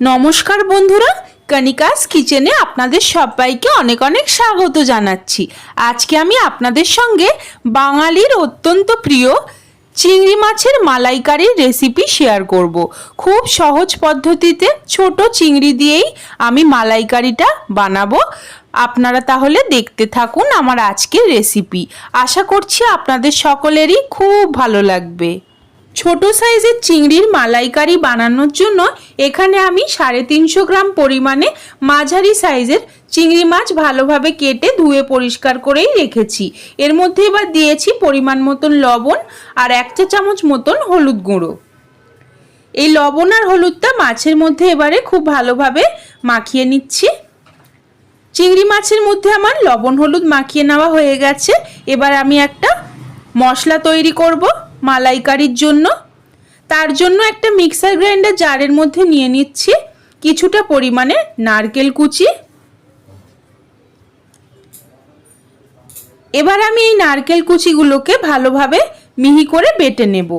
নমস্কার বন্ধুরা কনিকাস কিচেনে আপনাদের সবাইকে অনেক অনেক স্বাগত জানাচ্ছি। আজকে আমি আপনাদের সঙ্গে বাঙালির অত্যন্ত প্রিয় চিংড়ি মাছের মালাইকারির রেসিপি শেয়ার করব। খুব সহজ পদ্ধতিতে ছোট চিংড়ি দিয়েই আমি মালাইকারিটা বানাবো। আপনারা তাহলে দেখতে থাকুন আমার আজকের রেসিপি আশা করছি আপনাদের সকলেরই খুব ভালো লাগবে। ছোট সাইজের চিংড়ির মালাইকারি বানানোর জন্য এখানে আমি সাড়ে তিনশো গ্রাম পরিমাণে মাঝারি সাইজের চিংড়ি মাছ ভালোভাবে কেটে ধুয়ে পরিষ্কার করেই রেখেছি। এর মধ্যে এবার দিয়েছি পরিমাণ মতন লবণ আর এক চা চামচ মতন হলুদ গুঁড়ো। এই লবণ আর হলুদটা মাছের মধ্যে এবারে খুব ভালোভাবে মাখিয়ে নিচ্ছি। চিংড়ি মাছের মধ্যে আমার লবণ হলুদ মাখিয়ে নেওয়া হয়ে গেছে। এবার আমি একটা মশলা তৈরি করব। মালাইকারির জন্য। তার জন্য একটা মিক্সার গ্রাইন্ডার জারের মধ্যে নিয়ে নিচ্ছি। কিছুটা পরিমাণে নারকেল কুচি। এবার আমি এই নারকেল কুচিগুলোকে ভালোভাবে মিহি করে বেটে নেব।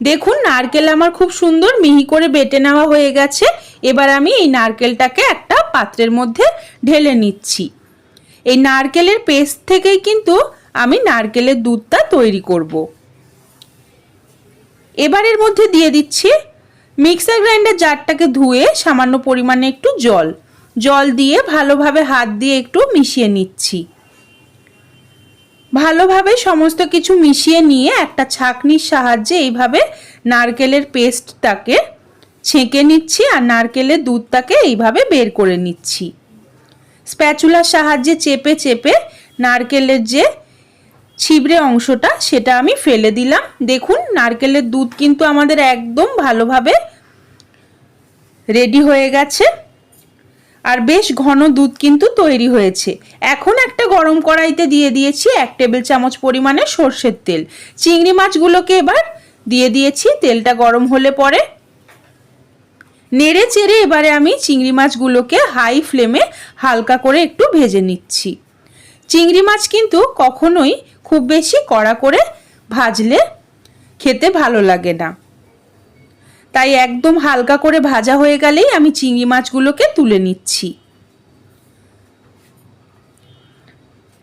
দেখুন, নারকেল আমার খুব সুন্দর মিহি করে বেটে নেওয়া হয়ে গেছে। এবার আমি এই নারকেলটাকে একটা পাত্রের মধ্যে ঢেলে নিচ্ছি। এই নারকেলের পেস্ট থেকেই কিন্তু আমি নারকেলের দুধটা তৈরি করব। এবারের মধ্যে দিয়ে দিচ্ছি মিক্সার গ্রাইন্ডার জারটাকে ধুয়ে সামান্য পরিমাণে একটু জল। জল দিয়ে ভালোভাবে হাত দিয়ে একটু মিশিয়ে নিচ্ছি। ভালোভাবে সমস্ত কিছু মিশিয়ে নিয়ে একটা ছাঁকনির সাহায্যে এইভাবে নারকেলের পেস্টটাকে ছেঁকে নিচ্ছি আর নারকেলের দুধটাকে এইভাবে বের করে নিচ্ছি। স্প্যাচুলার সাহায্যে চেপে চেপে নারকেলের যে ছিবড়ে অংশটা সেটা আমি ফেলে দিলাম। দেখুন, নারকেলের দুধ কিন্তু আমাদের একদম ভালোভাবে রেডি হয়ে গেছে। আর বেশ ঘন দুধ কিন্তু তৈরি হয়েছে। এখন একটা গরম কড়াইতে দিয়ে দিয়েছি এক টেবিল চামচ পরিমাণে সর্ষের তেল। চিংড়ি মাছগুলোকে এবার দিয়ে দিয়েছি, তেলটা গরম হলে পরে। নেড়ে চেড়ে এবারে আমি চিংড়ি মাছগুলোকে হাই ফ্লেমে হালকা করে একটু ভেজে নিচ্ছি। চিংড়ি মাছ কিন্তু কখনোই খুব বেশি কড়া করে ভাজলে খেতে ভালো লাগে না। তাই একদম হালকা করে ভাজা হয়ে গেলেই আমি চিংড়ি মাছগুলোকে তুলে নিচ্ছি।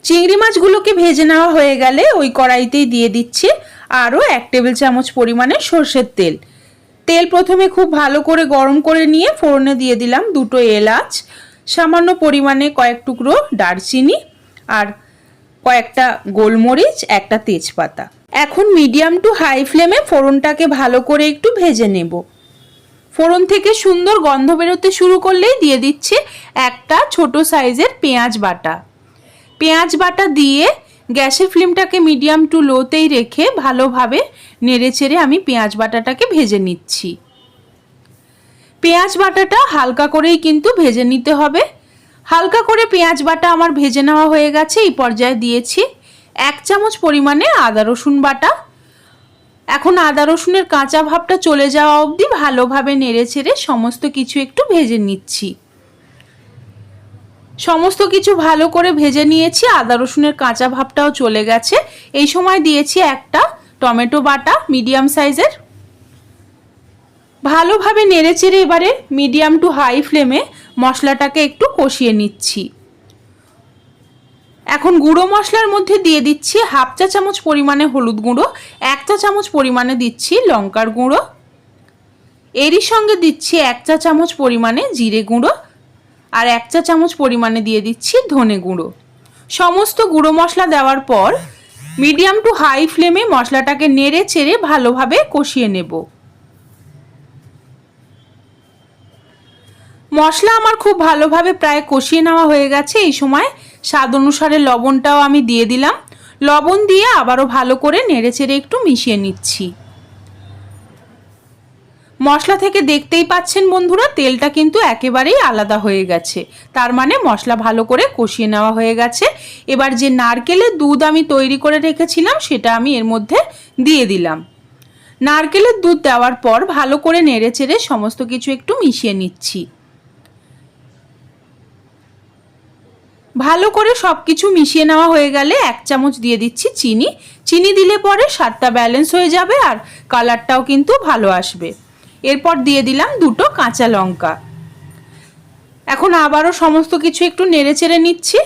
চিংড়ি মাছগুলোকে ভেজে নেওয়া হয়ে গেলে ওই কড়াইতেই দিয়ে দিচ্ছি আরও এক টেবিল চামচ পরিমাণে সর্ষের তেল। তেল প্রথমে খুব ভালো করে গরম করে নিয়ে ফোড়নে দিয়ে দিলাম দুটো এলাচ, সামান্য পরিমাণে কয়েক টুকরো দারচিনি আর কয়েকটা গোলমরিচ, একটা তেজপাতা। এখন মিডিয়াম টু হাই ফ্লেমে ফোড়নটাকে ভালো করে একটু ভেজে নেব। ফোড়ন থেকে সুন্দর গন্ধ বেরোতে শুরু করলেই দিয়ে দিচ্ছি একটা ছোট সাইজের পেঁয়াজ বাটা। পেঁয়াজ বাটা দিয়ে গ্যাসের ফ্লেমটাকে মিডিয়াম টু লোতেই রেখে ভালোভাবে নেড়ে চেড়ে আমি পেঁয়াজ বাটাটাকে ভেজে নিচ্ছি। পেঁয়াজ বাটাটা হালকা করেই কিন্তু ভেজে নিতে হবে। হালকা করে পেঁয়াজ বাটা আমার ভেজে নেওয়া হয়ে গেছে, এই পর্যায়ে দিয়েছি এক চামচ পরিমাণে আদা রসুন বাটা। এখন আদা রসুনের কাঁচা ভাবটা চলে যাওয়া অবধি ভালোভাবে নেড়ে ছেড়ে সমস্ত কিছু একটু ভেজে নিচ্ছি। সমস্ত কিছু ভালো করে ভেজে নিয়েছি, আদা রসুনের কাঁচা ভাবটাও চলে গেছে। এই সময় দিয়েছি একটা টমেটো বাটা, মিডিয়াম সাইজের। ভালোভাবে নেড়ে চেড়ে এবারে মিডিয়াম টু হাই ফ্লেমে মশলাটাকে একটু কষিয়ে নিচ্ছি। এখন গুঁড়ো মশলার মধ্যে দিয়ে দিচ্ছি হাফ চা চামচ পরিমাণে হলুদ গুঁড়ো, এক চা চামচ পরিমাণে দিচ্ছি লঙ্কার গুঁড়ো। এরই সঙ্গে দিচ্ছি এক চা চামচ পরিমাণে জিরে গুঁড়ো আর এক চা চামচ পরিমাণে দিয়ে দিচ্ছি ধনে গুঁড়ো। সমস্ত গুঁড়ো মশলা দেওয়ার পর, মিডিয়াম টু হাই ফ্লেমে মশলাটাকে নেড়ে চেড়ে ভালোভাবে কষিয়ে নেব। মশলা আমার খুব ভালোভাবে প্রায় কষিয়ে নেওয়া হয়ে গেছে এই সময়। স্বাদ অনুসারে লবণটাও আমি দিয়ে দিলাম। লবণ দিয়ে আবারও ভালো করে নেড়ে চেড়ে একটু মিশিয়ে নিচ্ছি। মশলা থেকে দেখতেই পাচ্ছেন বন্ধুরা, তেলটা কিন্তু একেবারেই আলাদা হয়ে গেছে। তার মানে মশলা ভালো করে কষিয়ে নেওয়া হয়ে গেছে। এবার যে নারকেলের দুধ আমি তৈরি করে রেখেছিলাম, সেটা আমি এর মধ্যে দিয়ে দিলাম। নারকেলের দুধ দেওয়ার পর ভালো করে নেড়ে চেড়ে সমস্ত কিছু একটু মিশিয়ে নিচ্ছি। ভালো করে সব কিছু মিশিয়ে নেওয়া হয়ে গেলে এক চামচ দিয়ে দিচ্ছি চিনি। চিনি দিলে পরে স্বাদটা ব্যালেন্স হয়ে যাবে আর কালারটাও কিন্তু ভালো আসবে। এরপর দিয়ে দিলাম দুটো কাঁচা লঙ্কা। এখন আবারও সমস্ত কিছু একটু নেড়ে চেড়ে নিচ্ছি।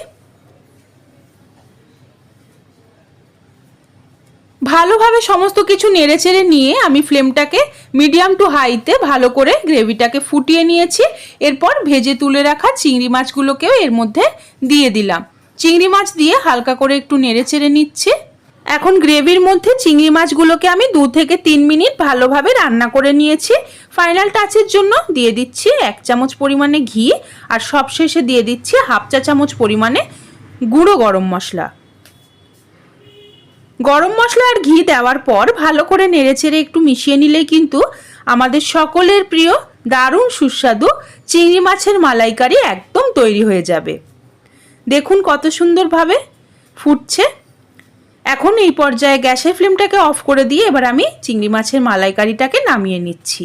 ভালোভাবে সমস্ত কিছু নেড়ে চেড়ে নিয়ে আমি ফ্লেমটাকে মিডিয়াম টু হাইতে ভালো করে গ্রেভিটাকে ফুটিয়ে নিয়েছি। এরপর ভেজে তুলে রাখা চিংড়ি মাছগুলোকেও এর মধ্যে দিয়ে দিলাম। চিংড়ি মাছ দিয়ে হালকা করে একটু নেড়ে চেড়ে নিচ্ছি। এখন গ্রেভির মধ্যে চিংড়ি মাছগুলোকে আমি দু থেকে তিন মিনিট ভালোভাবে রান্না করে নিয়েছি। ফাইনাল টাচের জন্য দিয়ে দিচ্ছি এক চামচ পরিমাণে ঘি আর সবশেষে দিয়ে দিচ্ছি হাফ চা চামচ পরিমাণে গুঁড়ো গরম মশলা। গরম মশলা আর ঘি দেওয়ার পর ভালো করে নেড়েচেড়ে একটু মিশিয়ে নিলে কিন্তু আমাদের সকলের প্রিয় দারুণ সুস্বাদু চিংড়ি মাছের মালাইকারি একদম তৈরি হয়ে যাবে। দেখুন কত সুন্দরভাবে ফুটছে। এখন এই পর্যায়ে গ্যাসের ফ্লেমটাকে অফ করে দিয়ে এবার আমি চিংড়ি মাছের মালাইকারিটাকে নামিয়ে নিচ্ছি।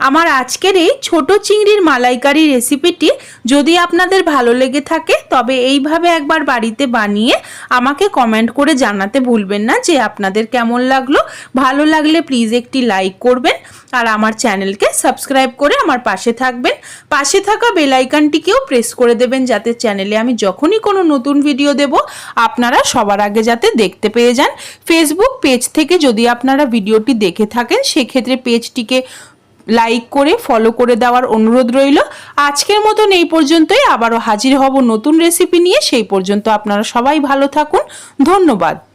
আমার আজকের এই ছোট চিংড়ির মালাইকারি রেসিপিটি যদি আপনাদের ভালো লেগে থাকে, তবে এইভাবে একবার বাড়িতে বানিয়ে আমাকে কমেন্ট করে জানাতে ভুলবেন না যে আপনাদের কেমন লাগল। ভালো লাগলে প্লিজ একটি লাইক করবেন আর আমার চ্যানেলকে সাবস্ক্রাইব করে আমার পাশে থাকবেন। পাশে থাকা বেল আইকনটিকেও প্রেস করে দেবেন যাতে চ্যানেলে আমি যখনই কোনো নতুন ভিডিও দেব, আপনারা সবার আগে যাতে দেখতে পেয়ে যান। ফেসবুক পেজ থেকে যদি আপনারা ভিডিওটি দেখে থাকেন, সেক্ষেত্রে পেজটিকে লাইক করে ফলো করে দেওয়ার অনুরোধ রইল। আজকের মতন এই পর্যন্তই। আবারও হাজির হব নতুন রেসিপি নিয়ে। সেই পর্যন্ত আপনারা সবাই ভালো থাকুন। ধন্যবাদ।